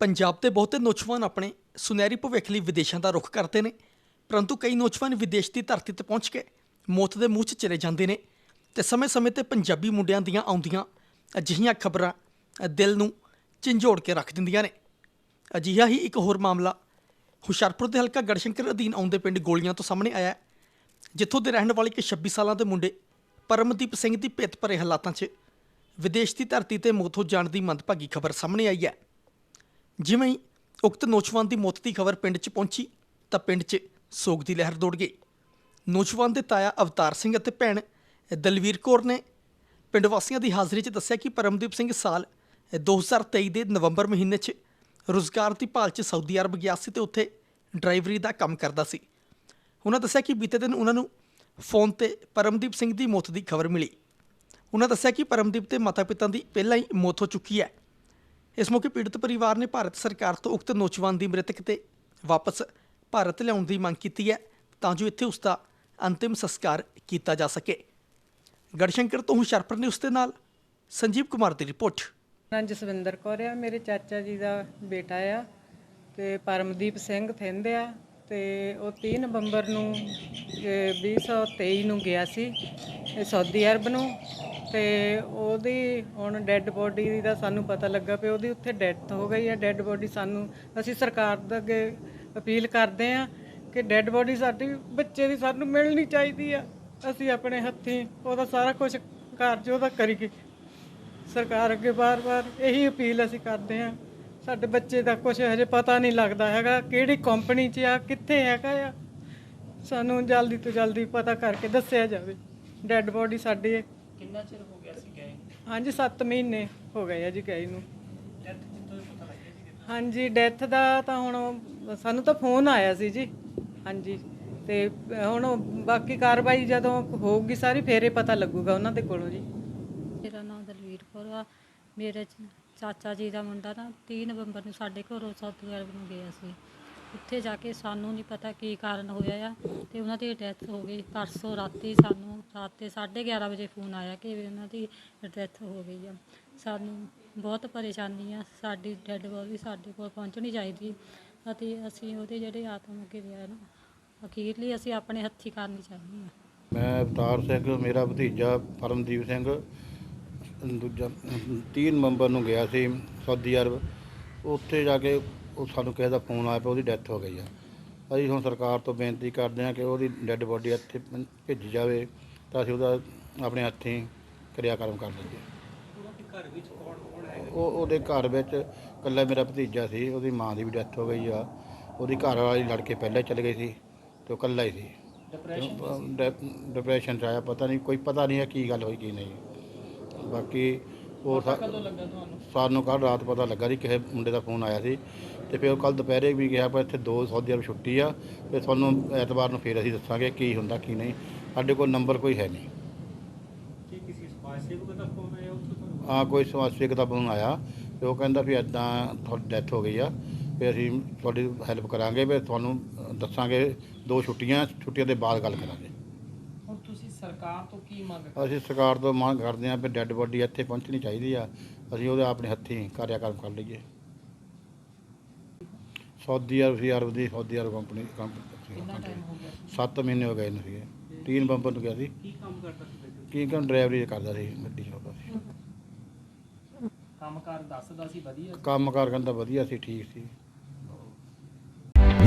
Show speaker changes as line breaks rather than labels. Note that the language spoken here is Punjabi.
ਪੰਜਾਬ ਦੇ ਬਹੁਤੇ ਨੌਜਵਾਨ ਆਪਣੇ ਸੁਨਹਿਰੀ ਭਵਿੱਖ ਲਈ ਵਿਦੇਸ਼ਾਂ ਦਾ ਰੁਖ ਕਰਦੇ ਨੇ, ਪਰੰਤੂ ਕਈ ਨੌਜਵਾਨ ਵਿਦੇਸ਼ ਦੀ ਧਰਤੀ ਤੇ ਪਹੁੰਚ ਕੇ ਮੌਤ ਦੇ ਮੂੰਹ 'ਚ ਚਲੇ ਜਾਂਦੇ ਨੇ ਤੇ ਸਮੇਂ-ਸਮੇਂ ਤੇ ਪੰਜਾਬੀ ਮੁੰਡਿਆਂ ਦੀਆਂ ਆਉਂਦੀਆਂ ਅਜਿਹੀਆਂ ਖਬਰਾਂ ਦਿਲ ਨੂੰ ਝੰਜੋੜ ਕੇ ਰੱਖ ਦਿੰਦੀਆਂ ਨੇ। ਅਜਿਹਾ ਹੀ ਇੱਕ ਹੋਰ ਮਾਮਲਾ ਹੁਸ਼ਿਆਰਪੁਰ ਦੇ ਹਲਕਾ ਗੜਸ਼ੰਕਰ ਅਧੀਨ ਆਉਂਦੇ ਪਿੰਡ ਗੋਲੀਆਂ ਤੋਂ ਸਾਹਮਣੇ ਆਇਆ ਜਿੱਥੋਂ ਦੇ ਰਹਿਣ ਵਾਲੇ ਇੱਕ 26 ਸਾਲਾਂ ਦੇ ਮੁੰਡੇ ਪਰਮਦੀਪ ਸਿੰਘ ਦੀ ਭੇਤ ਭਰੇ ਹਾਲਾਤਾਂ 'ਚ ਵਿਦੇਸ਼ ਦੀ ਧਰਤੀ ਤੇ ਮੌਤ ਹੋ ਜਾਣ ਦੀ ਮੰਦਭਾਗੀ ਖਬਰ ਸਾਹਮਣੇ ਆਈ ਹੈ। ਜਿਵੇਂ ਹੀ ਉਕਤ ਨੌਜਵਾਨ ਦੀ ਮੌਤ ਦੀ ਖਬਰ ਪਿੰਡ 'ਚ ਪਹੁੰਚੀ, ਤਾਂ ਪਿੰਡ 'ਚ ਸੋਗ ਦੀ ਲਹਿਰ ਦੌੜ ਗਈ। ਨੌਜਵਾਨ ਦੇ ਤਾਇਆ ਅਵਤਾਰ ਸਿੰਘ ਅਤੇ ਭੈਣ ਦਲਵੀਰ ਕੌਰ ਨੇ ਪਿੰਡ ਵਾਸੀਆਂ ਦੀ ਹਾਜ਼ਰੀ 'ਚ ਦੱਸਿਆ ਕਿ ਪਰਮਦੀਪ ਸਿੰਘ ਸਾਲ 2023 ਦੇ ਨਵੰਬਰ ਮਹੀਨੇ 'ਚ ਰੁਜ਼ਗਾਰ ਦੀ ਭਾਲ 'ਚ ਸਾਊਦੀ ਅਰਬ ਗਿਆ ਸੀ ਤੇ ਉੱਥੇ ਡਰਾਈਵਰੀ ਦਾ ਕੰਮ ਕਰਦਾ ਸੀ। ਉਹਨਾਂ ਦੱਸਿਆ ਕਿ ਬੀਤੇ ਦਿਨ ਉਹਨਾਂ ਨੂੰ ਫੋਨ ਤੇ ਪਰਮਦੀਪ ਸਿੰਘ ਦੀ ਮੌਤ ਦੀ ਖਬਰ ਮਿਲੀ। ਉਹਨਾਂ ਦੱਸਿਆ ਕਿ ਪਰਮਦੀਪ ਦੇ ਮਾਤਾ-ਪਿਤਾ ਦੀ ਪਹਿਲਾਂ ਹੀ ਮੌਤ ਹੋ ਚੁੱਕੀ ਹੈ। ਇਸ ਮੌਕੇ ਪੀੜਤ ਪਰਿਵਾਰ ਨੇ ਭਾਰਤ ਸਰਕਾਰ ਤੋਂ ਉਕਤ ਨੌਜਵਾਨ ਦੀ ਮ੍ਰਿਤਕ ਤੇ ਵਾਪਸ ਭਾਰਤ ਲਿਆਉਣ ਦੀ ਮੰਗ ਕੀਤੀ ਹੈ ਤਾਂ ਜੋ ਇੱਥੇ ਉਸ ਦਾ ਅੰਤਿਮ ਸੰਸਕਾਰ ਕੀਤਾ ਜਾ ਸਕੇ। ਗੜਸ਼ੰਕਰ ਤੋਂ ਹੁਸ਼ਿਆਰਪੁਰ ਨੇ ਉਸ ਦੇ ਨਾਲ ਸੰਜੀਵ ਕੁਮਾਰ ਦੀ ਰਿਪੋਰਟ।
ਨਾਂ ਜਸਵਿੰਦਰ ਕੌਰ ਆ। ਮੇਰੇ ਚਾਚਾ ਜੀ ਦਾ ਬੇਟਾ ਆ ਤੇ ਪਰਮਦੀਪ ਸਿੰਘ ਥਿੰਦ ਆ ਤੇ ਉਹ 30 ਨਵੰਬਰ ਨੂੰ, ਇਹ 2023 ਨੂੰ ਗਿਆ ਸੀ ਸਾਊਦੀ ਅਰਬ ਨੂੰ। ਤੇ ਉਹਦੀ ਹੁਣ ਡੈੱਡ ਬੋਡੀ ਦਾ ਸਾਨੂੰ ਪਤਾ ਲੱਗਾ ਵੀ ਉਹਦੀ ਉੱਥੇ ਡੈਥ ਹੋ ਗਈ ਹੈ। ਡੈੱਡ ਬੋਡੀ ਸਾਨੂੰ, ਅਸੀਂ ਸਰਕਾਰ ਦੇ ਅੱਗੇ ਅਪੀਲ ਕਰਦੇ ਆ ਕਿ ਡੈੱਡ ਬੋਡੀ ਸਾਡੀ, ਬੱਚੇ ਦੀ ਸਾਨੂੰ ਮਿਲਣੀ ਚਾਹੀਦੀ ਆ। ਅਸੀਂ ਆਪਣੇ ਹੱਥੀਂ ਉਹਦਾ ਸਾਰਾ ਕੁਝ ਕਾਰਜ ਉਹਦਾ ਕਰੀਏ। ਸਰਕਾਰ ਅੱਗੇ ਬਾਰ-ਬਾਰ ਇਹੀ ਅਪੀਲ ਅਸੀਂ ਕਰਦੇ ਹਾਂ। ਸਾਡੇ ਬੱਚੇ ਦਾ ਕੁਝ ਹਜੇ ਪਤਾ ਨਹੀਂ ਲੱਗਦਾ ਹੈਗਾ ਕਿਹੜੀ ਕੰਪਨੀ 'ਚ ਆ, ਕਿੱਥੇ ਹੈਗਾ ਆ। ਸਾਨੂੰ ਜਲਦੀ ਤੋਂ ਜਲਦੀ ਪਤਾ ਕਰਕੇ ਦੱਸਿਆ ਜਾਵੇ। ਡੈੱਡ ਬੋਡੀ ਸਾਡੀ
ਕਿੰਨਾ ਚਿਰ ਹੋ ਗਿਆ ਸੀ ਗਏ?
ਹਾਂਜੀ 7 ਮਹੀਨੇ ਹੋ ਗਏ ਆ ਜੀ ਗਏ ਨੂੰ। ਹਾਂਜੀ ਡੈਥ ਦਾ ਤਾਂ ਹੁਣ ਸਾਨੂੰ ਤਾਂ ਫੋਨ ਆਇਆ ਸੀ ਜੀ। ਹਾਂਜੀ ਤੇ ਹੁਣ ਬਾਕੀ ਕਾਰਵਾਈ ਜਦੋਂ ਹੋਊਗੀ ਸਾਰੀ ਫੇਰੇ ਪਤਾ ਲੱਗੂਗਾ ਉਹਨਾਂ ਦੇ ਕੋਲੋਂ ਜੀ।
ਮੇਰਾ ਨਾਮ ਦਲਵੀਰ ਕੌਰ ਆ। ਮੇਰੇ ਚ- ਚਾਚਾ ਜੀ ਦਾ ਮੁੰਡਾ ਨਾ 30 ਨਵੰਬਰ ਨੂੰ ਸਾਡੇ ਘਰੋਂ ਅਰਬ ਨੂੰ ਗਿਆ ਸੀ। ਉੱਥੇ ਜਾ ਕੇ ਸਾਨੂੰ ਨਹੀਂ ਪਤਾ ਕੀ ਕਾਰਨ ਹੋਇਆ ਆ ਤੇ ਉਹਨਾਂ ਦੀ ਡੈਥ ਹੋ ਗਈ। ਪਰਸੋਂ ਰਾਤੀ ਸਾਨੂੰ ਰਾਤ ਦੇ 11:30 ਵਜੇ ਫੋਨ ਆਇਆ ਕਿ ਵੀ ਉਹਨਾਂ ਦੀ ਡੈਥ ਹੋ ਗਈ ਆ। ਸਾਨੂੰ ਬਹੁਤ ਪਰੇਸ਼ਾਨੀ ਆ। ਸਾਡੀ ਡੈੱਡ ਬੋਡੀ ਸਾਡੇ ਕੋਲ ਪਹੁੰਚਣੀ ਚਾਹੀਦੀ ਅਤੇ ਅਸੀਂ ਉਹਦੇ ਜਿਹੜੇ ਆਤਮ ਕਿਰਿਆ ਨਾ ਅਖੀਰਲੀ ਅਸੀਂ ਆਪਣੇ ਹੱਥੀਂ ਕਰਨੀ ਚਾਹੀਦੀ ਆ।
ਮੈਂ ਅਵਤਾਰ ਸਿੰਘ, ਮੇਰਾ ਭਤੀਜਾ ਪਰਮਦੀਪ ਸਿੰਘ, ਦੂਜਾ 3 ਨਵੰਬਰ ਨੂੰ ਗਿਆ ਸੀ ਸਾਊਦੀ ਅਰਬ। ਉੱਥੇ ਜਾ ਕੇ ਉਹ ਸਾਨੂੰ ਕਿਸੇ ਦਾ ਫੋਨ ਆਇਆ ਪਿਆ ਉਹਦੀ ਡੈਥ ਹੋ ਗਈ ਆ। ਅਸੀਂ ਹੁਣ ਸਰਕਾਰ ਤੋਂ ਬੇਨਤੀ ਕਰਦੇ ਹਾਂ ਕਿ ਉਹਦੀ ਡੈੱਡ ਬੋਡੀ ਇੱਥੇ ਪ- ਭੇਜੀ ਜਾਵੇ ਤਾਂ ਅਸੀਂ ਉਹਦਾ ਆਪਣੇ ਹੱਥੀਂ ਕਿਰਿਆਕਰਮ ਕਰ ਲਈਏ। ਉਹ ਉਹਦੇ ਘਰ ਵਿੱਚ ਇਕੱਲਾ ਮੇਰਾ ਭਤੀਜਾ ਸੀ ਉਹਦੀ ਮਾਂ ਦੀ ਵੀ ਡੈਥ ਹੋ ਗਈ ਆ। ਉਹਦੀ ਘਰ ਵਾਲੀ ਲੜ ਕੇ ਪਹਿਲਾਂ ਚਲੇ ਗਈ ਸੀ ਤੇ ਉਹ ਇਕੱਲਾ ਹੀ ਸੀ। ਡਿਪਰੈਸ਼ਨ ਡਿਪਰੈਸ਼ਨ ਚ ਆਇਆ ਪਤਾ ਨਹੀਂ ਕੋਈ ਪਤਾ ਨਹੀਂ ਹੈ ਕੀ ਗੱਲ ਹੋਈ ਕੀ ਨਹੀਂ। ਬਾਕੀ ਉਹ ਕਦੋਂ ਲੱਗਾ ਤੁਹਾਨੂੰ? ਸਾਨੂੰ ਕੱਲ ਰਾਤ ਪਤਾ ਲੱਗਾ ਸੀ ਕਿਸੇ ਮੁੰਡੇ ਦਾ ਫੋਨ ਆਇਆ ਸੀ। ਤੇ ਫਿਰ ਕੱਲ ਦੁਪਹਿਰੇ ਵੀ ਗਿਆ ਪਰ ਇੱਥੇ ਦੋ ਸੌਦੀ ਅਰਬ ਛੁੱਟੀ ਆ ਤੇ ਤੁਹਾਨੂੰ ਐਤਵਾਰ ਨੂੰ ਫਿਰ ਅਸੀਂ ਦੱਸਾਂਗੇ ਕੀ ਹੁੰਦਾ ਕੀ ਨਹੀਂ। ਸਾਡੇ ਕੋਲ ਨੰਬਰ ਕੋਈ ਹੈ ਨਹੀਂ। ਹਾਂ ਕੋਈ ਸਮਾਜ ਸੇਵਕ ਦਾ ਫੋਨ ਆਇਆ ਤੇ ਉਹ ਕਹਿੰਦਾ ਵੀ ਐਦਾਂ ਤੁਹਾਡੀ ਡੈਥ ਹੋ ਗਈ ਆ ਵੀ ਅਸੀਂ ਤੁਹਾਡੀ ਹੈਲਪ ਕਰਾਂਗੇ ਵੀ ਤੁਹਾਨੂੰ ਅ, ਦੱਸਾਂਗੇ ਦੋ ਛੁੱਟੀਆਂ ਛੁੱਟੀਆਂ ਦੇ ਬਾਅਦ ਗੱਲ ਕਰਾਂਗੇ।
ਹੁਣ ਤੁਸੀਂ ਸਰਕਾਰ ਤੋਂ ਕੀ ਮੰਗ
ਅਸੀਂ ਸਰਕਾਰ ਤੋਂ ਮੰਗ ਕਰਦੇ ਹਾਂ ਵੀ ਡੈੱਡ ਬੋਡੀ ਇੱਥੇ ਪਹੁੰਚਣੀ ਚਾਹੀਦੀ ਆ। ਅਸੀਂ ਉਹਦੇ ਆਪਣੇ ਹੱਥੀਂ ਕਾਰਿਆਕਰਮ ਕਰ ਲਈਏ। ਸਾਊਦੀ ਅਰਬ ਸੀ ਅਰਬ ਦੀ ਸਾਊਦੀ ਅਰਬ ਕੰਪਨੀ ਕੰਪਨੀ 7 ਮਹੀਨੇ ਹੋ ਗਏ ਨੇ ਸੀਗੇ। 3 ਨਵੰਬਰ ਨੂੰ ਗਿਆ ਸੀ।
ਕੀ ਕੰਮ ਕਰਦਾ ਸੀ
ਕੀ ਕੰਮ ਡਰਾਈਵਰੀ ਕਰਦਾ ਸੀ ਗੱਡੀ ਚਲਾਉਂਦਾ ਸੀ।
ਕੰਮਕਾਰ ਦੱਸਦਾ ਸੀ ਵਧੀਆ
ਕੰਮ ਕਾਰ ਕਹਿੰਦਾ ਵਧੀਆ ਸੀ ਠੀਕ ਸੀ।